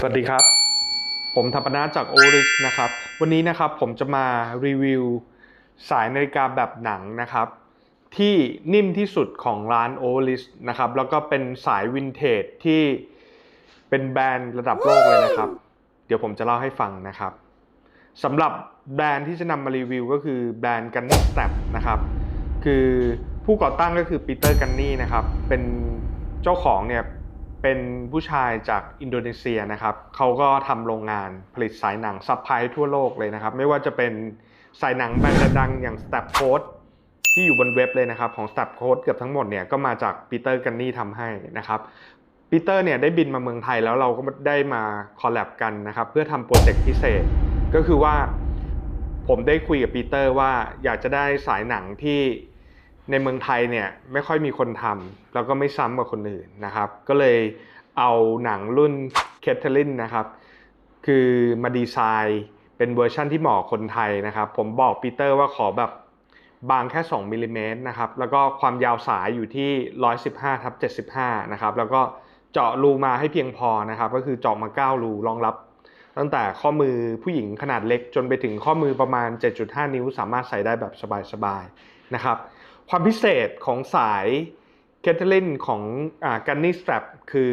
สวัสดีครับ ผมทัปนาจากโอริสนะครับ วันนี้นะครับผมจะมารีวิวสายนาฬิกาแบบหนังนะครับ ที่นิ่มที่สุดของร้านโอริสนะครับ แล้วก็เป็นสายวินเทจที่เป็นแบรนด์ระดับโลกเลยนะครับ เดี๋ยวผมจะเล่าให้ฟังนะครับสำหรับแบรนด์ที่จะนำมารีวิวก็คือแบรนด์กันนี่ส t ต p นะครับ คือผู้ก่อตั้งก็คือปีเตอร์กันนี่นะครับ เป็นเจ้าของเนี่ย เป็นผู้ชายจากอินโดนีเซียนะครับเขาก็ทำโรงงานผลิตสายหนังซัพพลายทั่วโลกเลยนะครับ ไม่ว่าจะเป็นสายหนังแบรนด์ดังอย่าง s t a p c o d e ที่อยู่บนเว็บเลยนะครับของ s t a p c o d e เกือบทั้งหมดเนี่ยก็มาจากปีเตอร์กันนี่ทำให้นะครับปีเตอร์เนี่ยได้บินมาเมืองไทยแล้วเราก็ได้มาคอลแลบกันนะครับเพื่อทำโปรเจกต์พิเศษ ก็คือว่าผมได้คุยกับปีเตอร์ว่าอยากจะได้สายหนังที่ ในเมืองไทยเนี่ยไม่ค่อยมีคนทำแล้วก็ไม่ซ้ำกับคนอื่นนะครับ ก็เลยเอาหนังรุ่นเคทเทอรินนะครับคือมาดีไซน์เป็นเวอร์ชั่นที่เหมาะคนไทยนะครับ ผมบอกปีเตอร์ว่าขอแบบบางแค่ 2มิลลิเมตรนะครับ แล้วก็ความยาวสายอยู่ที่ 115ทับ75 นะครับ แล้วก็เจาะรูมาให้เพียงพอนะครับ ก็คือเจาะมา 9 รูรองรับ ตั้งแต่ข้อมือผู้หญิงขนาดเล็กจนไปถึงข้อมือประมาณ 7.5 นิ้ว สามารถใส่ได้แบบสบายๆนะครับ ความพิเศษของสายเคทเทอรินของกันนี่สแตรปคือ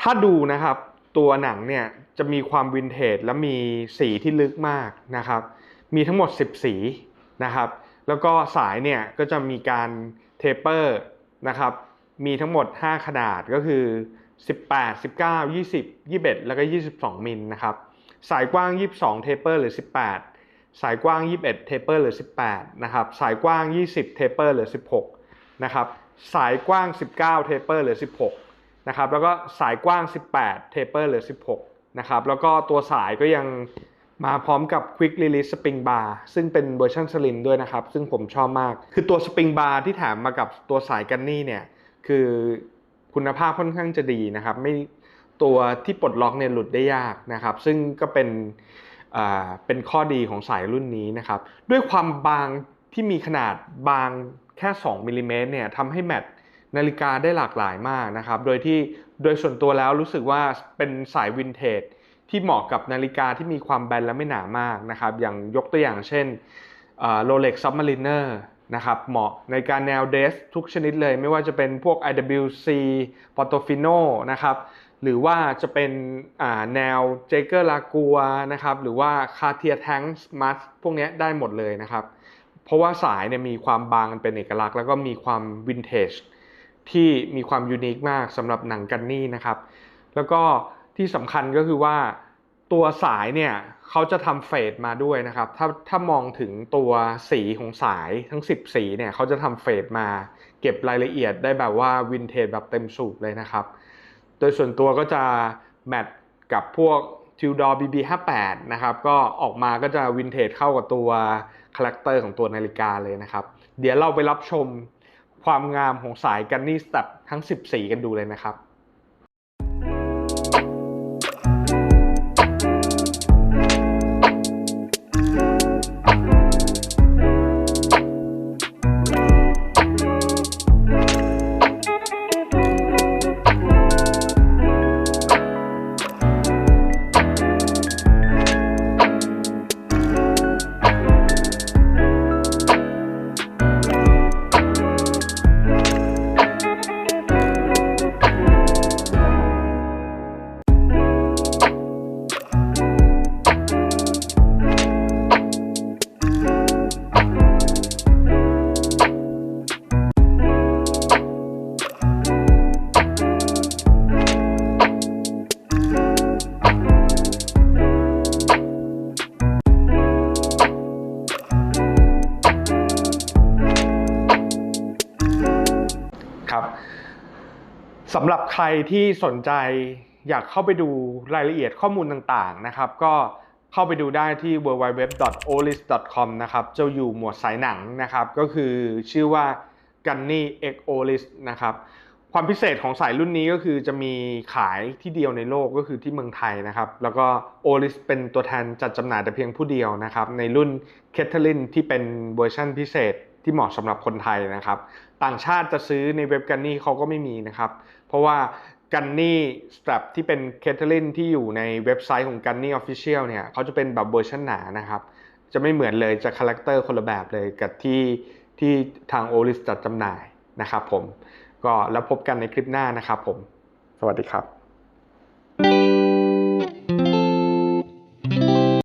ถ้าดูนะครับตัวหนังเนี่ยจะมีความวินเทจและมีสีที่ลึกมากนะครับ มีทั้งหมด 10 สีนะครับ แล้วก็สายเนี่ยก็จะมีการเทเปอร์นะครับ มีทั้งหมด 5 ขนาดก็คือ 18 19 20 21 แล้วก็ 22 มิลนะครับ สายกว้าง 22 เทเปอร์หรือ 18 สายกว้าง 21 เทเปอร์หรือ 18 นะครับ สายกว้าง 20 เทเปอร์หรือ 16 นะครับ สายกว้าง 19 เทเปอร์หรือ 16 นะครับ แล้วก็สายกว้าง 18 เทเปอร์หรือ 16 นะครับ แล้วก็ตัวสายก็ยังมาพร้อมกับ Quick Release Spring Bar ซึ่งเป็นเวอร์ชันสลิมด้วยนะครับ ซึ่งผมชอบมาก คือตัว Spring Bar ที่แถมมากับตัวสายกันนี่เนี่ย คือคุณภาพค่อนข้างจะดีนะครับ ไม่ตัวที่ปลดล็อกเนี่ยหลุดได้ยากนะครับ ซึ่งก็เป็น เป็นข้อดีของสายรุ่นนี้นะครับด้วยความบางที่มีขนาดบางแค่ 2มิลลิเมตรเนี่ยทำให้แมทนาฬิกาได้หลากหลายมากนะครับ โดยที่โดยส่วนตัวแล้วรู้สึกว่าเป็นสายวินเทจที่เหมาะกับนาฬิกาที่มีความแบนและไม่หนามากนะครับ อย่างยกตัวอย่างเช่นโรเล็กซับมารีเนอร์ นะครับเหมาะในการแนวเดสทุกชนิดเลยไม่ว่าจะเป็นพวก IWC Portofino นะครับหรือว่าจะเป็นแนวเจเกอร์ลากัวนะครับหรือว่าคาเทียแทงส์มัสพวกนี้ได้หมดเลยนะครับ เพราะว่าสายเนี่ยมีความบางเป็นเอกลักษณ์ แล้วก็มีความวินเทจที่มีความยูนิคมากสำหรับหนังกันนี่นะครับ แล้วก็ที่สำคัญก็คือว่าตัวสายเนี่ย เขาจะทำเฟดมาด้วยนะครับ ถ้าถ้ามองถึงตัวสีของสายทั้ง 10 สีเนี่ยเขาจะทำเฟดมา เก็บรายละเอียดได้แบบว่าวินเทจแบบเต็มสูบเลยนะครับ โดยส่วนตัวก็จะแมทกับพวก Tudor BB58 นะครับ ก็ออกมาก็จะวินเทจเข้ากับตัวคาแรคเตอร์ของตัวนาฬิกาเลยนะครับ เดี๋ยวเราไปรับชมความงามของสายกันนี่สตับทั้ง 10 สีกันดูเลยนะครับ สำหรับใครที่สนใจอยากเข้าไปดูรายละเอียดข้อมูลต่างๆนะครับ ก็เข้าไปดูได้ที่ www.olis.com นะครับจะอยู่หมวดสายหนังนะครับ ก็คือชื่อว่า Gunny X Olis นะครับ ความพิเศษของสายรุ่นนี้ก็คือจะมีขายที่เดียวในโลกก็คือที่เมืองไทยนะครับ แล้วก็ Olis เป็นตัวแทนจัดจำหน่ายแต่เพียงผู้เดียวนะครับ ในรุ่น k e t t l i n ที่เป็นเวอร์ชันพิเศษ ที่เหมาะสำหรับคนไทยนะครับ ต่างชาติจะซื้อในเว็บกันนี่เขาก็ไม่มีนะครับ เพราะว่ากันนี่สตรัปที่เป็นเคทเทอรินที่อยู่ในเว็บไซต์ของกันนี่ออฟฟิเชียลเนี่ยเขาจะเป็นแบบเวอร์ชันหนานะครับ จะไม่เหมือนเลยจะคาแรคเตอร์คนละแบบเลยกับที่ที่ทางโอลิสจัดจำหน่ายนะครับผมก็แล้วพบกันในคลิปหน้านะครับผม สวัสดีครับ